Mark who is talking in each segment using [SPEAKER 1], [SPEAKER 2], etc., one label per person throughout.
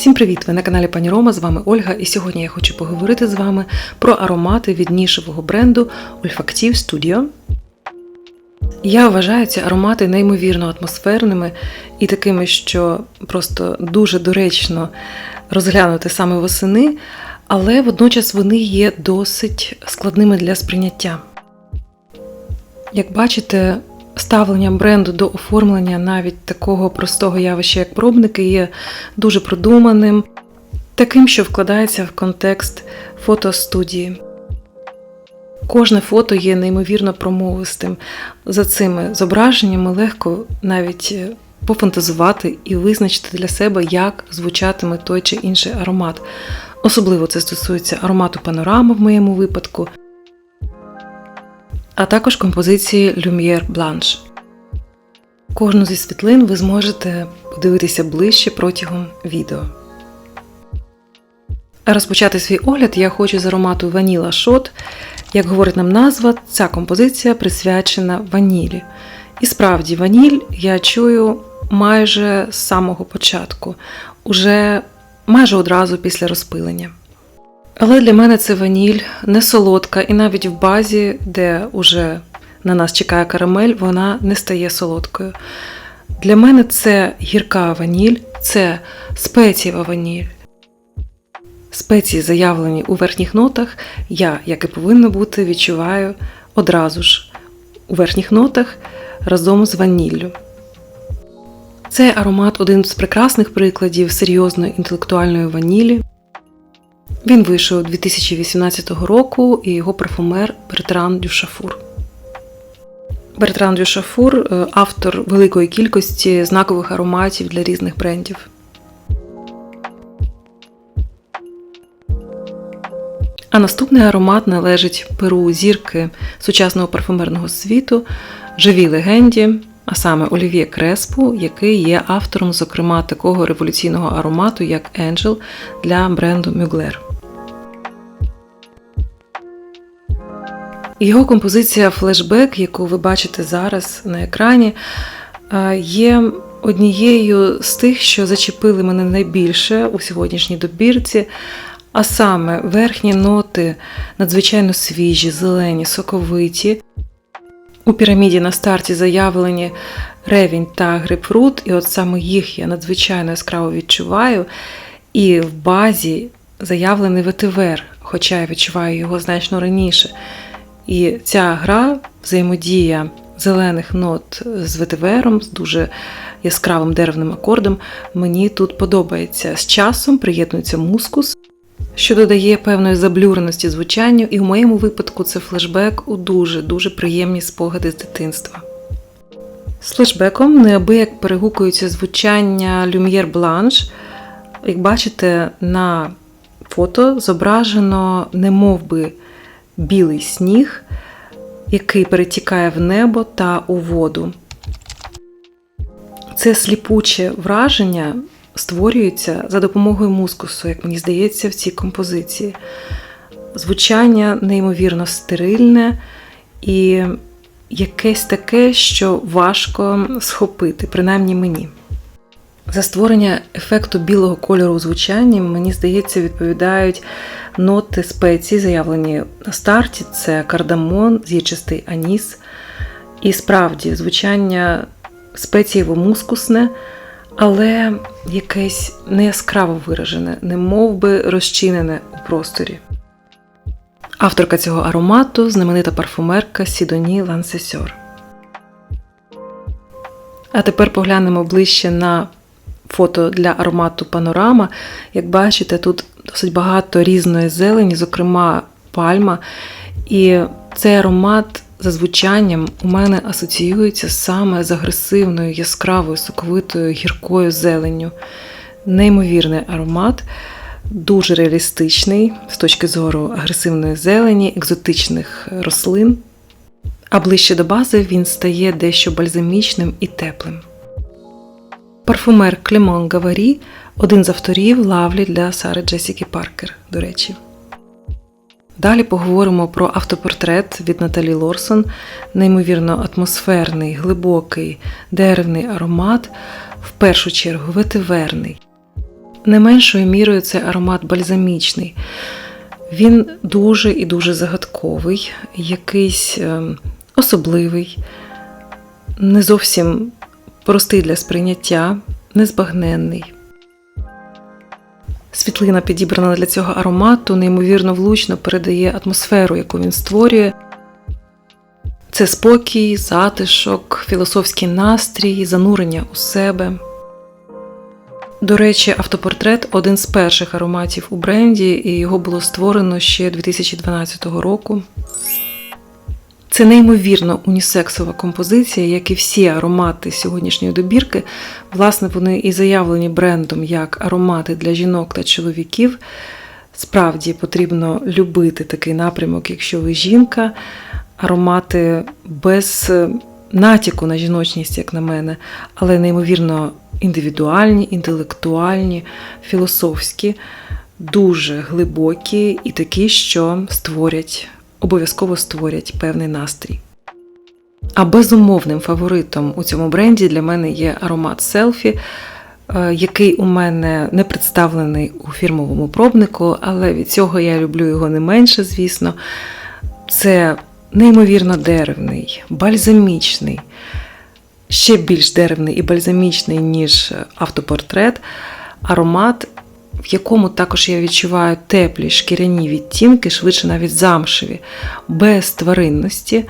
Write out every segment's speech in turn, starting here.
[SPEAKER 1] Всім привіт! Ви на каналі Пані Рома, з вами Ольга, і сьогодні я хочу поговорити з вами про аромати від нішевого бренду Olfactive Studio. Я вважаю ці аромати неймовірно атмосферними і такими, що просто дуже доречно розглянути саме восени, але водночас вони є досить складними для сприйняття. Як бачите, ставлення бренду до оформлення навіть такого простого явища, як пробники, є дуже продуманим, таким, що вкладається в контекст фотостудії. Кожне фото є неймовірно промовистим. За цими зображеннями легко навіть е, пофантазувати і визначити для себе, як звучатиме той чи інший аромат. Особливо це стосується аромату панорама в моєму випадку, а також композиції Lumière Blanche. Кожну зі світлин ви зможете подивитися ближче протягом відео. Розпочати свій огляд я хочу з аромату Vanilla Shot. Як говорить нам назва, ця композиція присвячена ванілі. І справді, ваніль я чую майже з самого початку, уже майже одразу після розпилення. Але для мене це ваніль не солодка, і навіть в базі, де уже на нас чекає карамель, вона не стає солодкою. Для мене це гірка ваніль, це спецієва ваніль. Спеції, заявлені у верхніх нотах, я, як і повинно бути, відчуваю одразу ж у верхніх нотах разом з ваніллю. Цей аромат один з прекрасних прикладів серйозної інтелектуальної ванілі. Він вийшов 2018 року і його парфумер Бертран Дюшафур. Бертран Дюшафур е, автор великої кількості знакових ароматів для різних брендів. А наступний аромат належить перу зірки сучасного парфумерного світу, живій легенді, а саме Олів'є Креспу, який є автором, зокрема, такого революційного аромату, як Angel для бренду Mugler. Його композиція флешбек, яку ви бачите зараз на екрані, є однією з тих, що зачепили мене найбільше у сьогоднішній добірці. А саме верхні ноти надзвичайно свіжі, зелені, соковиті. У піраміді на старті заявлені ревінь та грейпфрут, і от саме їх я надзвичайно яскраво відчуваю. І в базі заявлений ветивер, хоча я відчуваю його значно раніше. І ця гра, взаємодія зелених нот з ветивером, з дуже яскравим деревним акордом, мені тут подобається. З часом приєднується мускус що додає певної заблюреності звучанню, і в моєму випадку це флешбек у дуже-дуже приємні спогади з дитинства. З флешбеком неабияк перегукується звучання Lumière Blanche. Як бачите, на фото зображено немов би білий сніг, який перетікає в небо та у воду. Це сліпуче враження створюється за допомогою мускусу, як мені здається, в цій композиції. Звучання неймовірно стерильне і якесь таке, що важко схопити, принаймні мені. За створення ефекту білого кольору у звучанні, мені здається, відповідають ноти спеції, заявлені на старті: це кардамон, з'єчистий аніс. І справді, звучання спецієво-мускусне але якесь не яскраво виражене, не мов би розчинене у просторі. Авторка цього аромату знаменита парфумерка Сідоні Лансесьор. А тепер поглянемо ближче на фото для аромату Панорама. Як бачите, тут досить багато різної зелені, зокрема пальма. І цей аромат за звучанням у мене асоціюється саме з агресивною, яскравою, соковитою, гіркою зеленню. Неймовірний аромат, дуже реалістичний з точки зору агресивної зелені, екзотичних рослин. А ближче до бази він стає дещо бальзамічним і теплим. Парфумер Клемон Гаварі один з авторів лавлі для Сари Джесіки Паркер, до речі. Далі поговоримо про автопортрет від Наталі Лорсон, неймовірно атмосферний, глибокий, деревний аромат, в першу чергу ветиверний. не меншою мірою це аромат бальзамічний. Він дуже і дуже загадковий, якийсь е, особливий, не зовсім простий для сприйняття, незбагненний. Світлина, підібрана для цього аромату, неймовірно влучно передає атмосферу, яку він створює. Це спокій, затишок, філософський настрій, занурення у себе. До речі, автопортрет один з перших ароматів у бренді, і його було створено ще 2012 року. Це неймовірно унісексова композиція, як і всі аромати сьогоднішньої добірки. Власне, вони і заявлені брендом як аромати для жінок та чоловіків. Справді потрібно любити такий напрямок, якщо ви жінка, аромати без натяку на жіночність, як на мене, але неймовірно індивідуальні, інтелектуальні, філософські, дуже глибокі і такі, що створять, обов'язково створять певний настрій. А безумовним фаворитом у цьому бренді для мене є аромат селфі, е, який у мене не представлений у фірмовому пробнику, але від цього я люблю його не менше, звісно. Це неймовірно деревний, бальзамічний, ще більш деревний і бальзамічний, ніж автопортрет, аромат, в якому також я відчуваю теплі шкіряні відтінки, швидше навіть замшеві, без тваринності.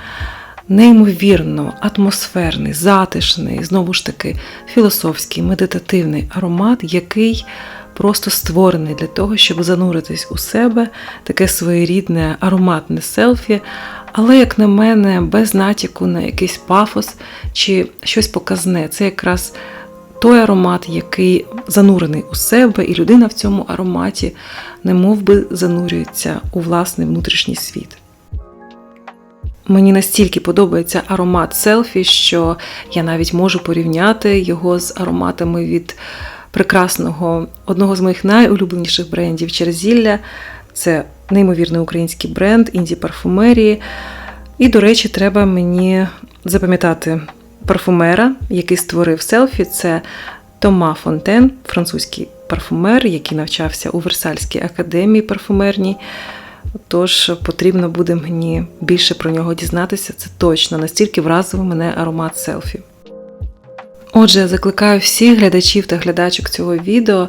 [SPEAKER 1] Неймовірно, атмосферний, затишний, знову ж таки, філософський, медитативний аромат, який просто створений для того, щоб зануритись у себе, таке своєрідне ароматне селфі, але, як на мене, без натяку на якийсь пафос чи щось показне. Це якраз той аромат, який занурений у себе, і людина в цьому ароматі не мов би занурюється у власний внутрішній світ. Мені настільки подобається аромат селфі, що я навіть можу порівняти його з ароматами від прекрасного одного з моїх найулюбленіших брендів Черзілля. Це неймовірний український бренд інді парфумерії. І, до речі, треба мені запам'ятати парфумера, який створив селфі. Це Тома Фонтен, французький парфумер, який навчався у Версальській академії парфумерній. Тож потрібно буде мені більше про нього дізнатися, це точно, настільки вразив мене аромат селфі. Отже, закликаю всіх глядачів та глядачок цього відео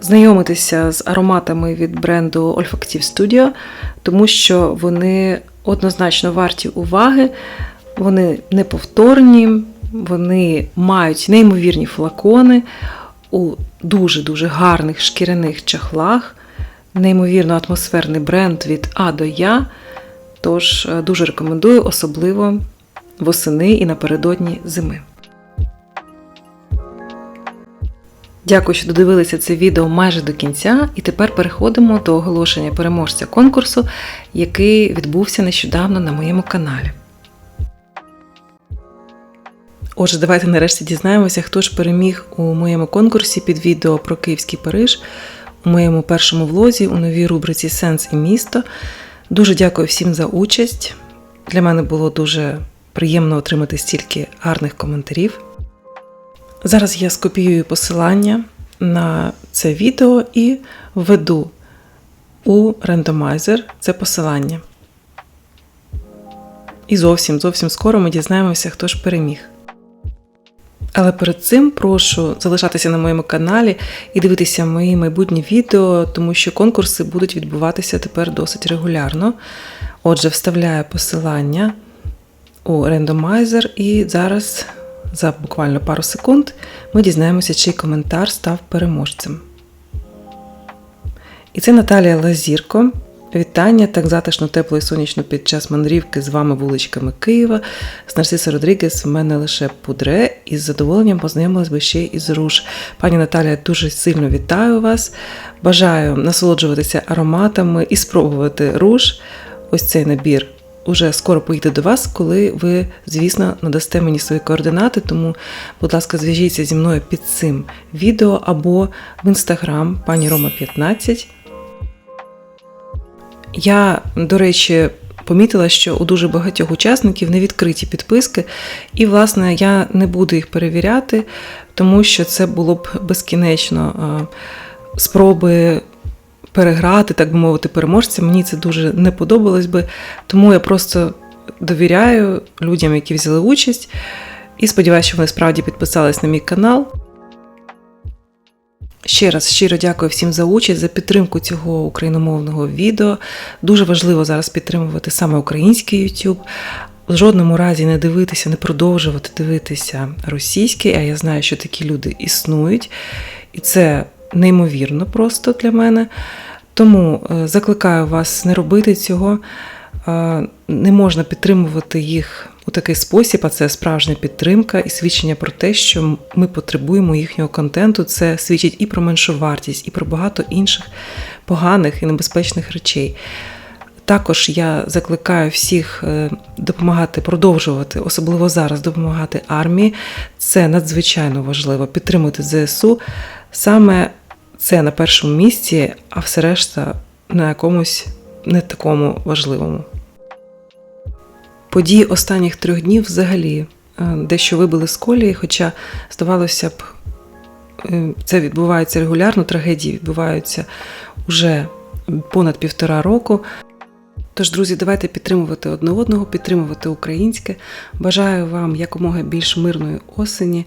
[SPEAKER 1] знайомитися з ароматами від бренду Olfactive Studio, тому що вони однозначно варті уваги, вони неповторні, вони мають неймовірні флакони у дуже-дуже гарних шкіряних чахлах, неймовірно атмосферний бренд від А до Я. Тож е, дуже рекомендую, особливо восени і напередодні зими. Дякую, що додивилися це відео майже до кінця, і тепер переходимо до оголошення переможця конкурсу, який відбувся нещодавно на моєму каналі. Отже, давайте нарешті дізнаємося, хто ж переміг у моєму конкурсі під відео про Київський Париж у моєму першому влозі у новій рубриці Сенс і місто. Дуже дякую всім за участь. Для мене було дуже приємно отримати стільки гарних коментарів. Зараз я скопіюю посилання на це відео і введу у рандомайзер це посилання. І зовсім зовсім скоро ми дізнаємося, хто ж переміг. Але перед цим прошу залишатися на моєму каналі і дивитися мої майбутні відео, тому що конкурси будуть відбуватися тепер досить регулярно. Отже, вставляю посилання у рандомайзер і зараз за буквально пару секунд ми дізнаємося, чий коментар став переможцем. І це Наталія Лазірко. Вітання так затишно, тепло і сонячно під час мандрівки з вами вуличками Києва. З Нарциса Родрігес в мене лише пудре, і з задоволенням познайомилась би ще із руж. Пані Наталія, дуже сильно вітаю вас. Бажаю насолоджуватися ароматами і спробувати руж. Ось цей набір уже скоро поїде до вас, коли ви, звісно, надасте мені свої координати. Тому, будь ласка, зв'яжіться зі мною під цим відео або в інстаграм пані Рома 15. Я, до речі, помітила, що у дуже багатьох учасників не відкриті підписки, і, власне, я не буду їх перевіряти, тому що це було б безкінечно спроби переграти, так би мовити, переможця. Мені це дуже не подобалось би. Тому я просто довіряю людям, які взяли участь, і сподіваюся, що вони справді підписались на мій канал. Ще раз щиро дякую всім за участь, за підтримку цього україномовного відео. Дуже важливо зараз підтримувати саме український YouTube. В жодному разі не дивитися, не продовжувати дивитися російський, а я знаю, що такі люди існують, і це неймовірно просто для мене. Тому е, закликаю вас не робити цього. Е, Не можна підтримувати їх у такий спосіб, а це справжня підтримка і свідчення про те, що ми потребуємо їхнього контенту. Це свідчить і про меншу вартість, і про багато інших поганих і небезпечних речей. Також я закликаю всіх е, допомагати продовжувати, особливо зараз допомагати армії. Це надзвичайно важливо. Підтримувати ЗСУ. Саме це на першому місці, а все решта на якомусь не такому важливому. Події останніх трьох днів взагалі е, дещо вибили з колії, хоча, здавалося б, е, це відбувається регулярно, трагедії відбуваються уже понад півтора року. Тож, друзі, давайте підтримувати одне одного, підтримувати українське. Бажаю вам якомога більш мирної осені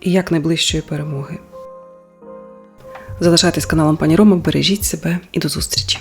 [SPEAKER 1] і якнайближчої перемоги. Залишайтесь каналом пані Рома, бережіть себе і до зустрічі!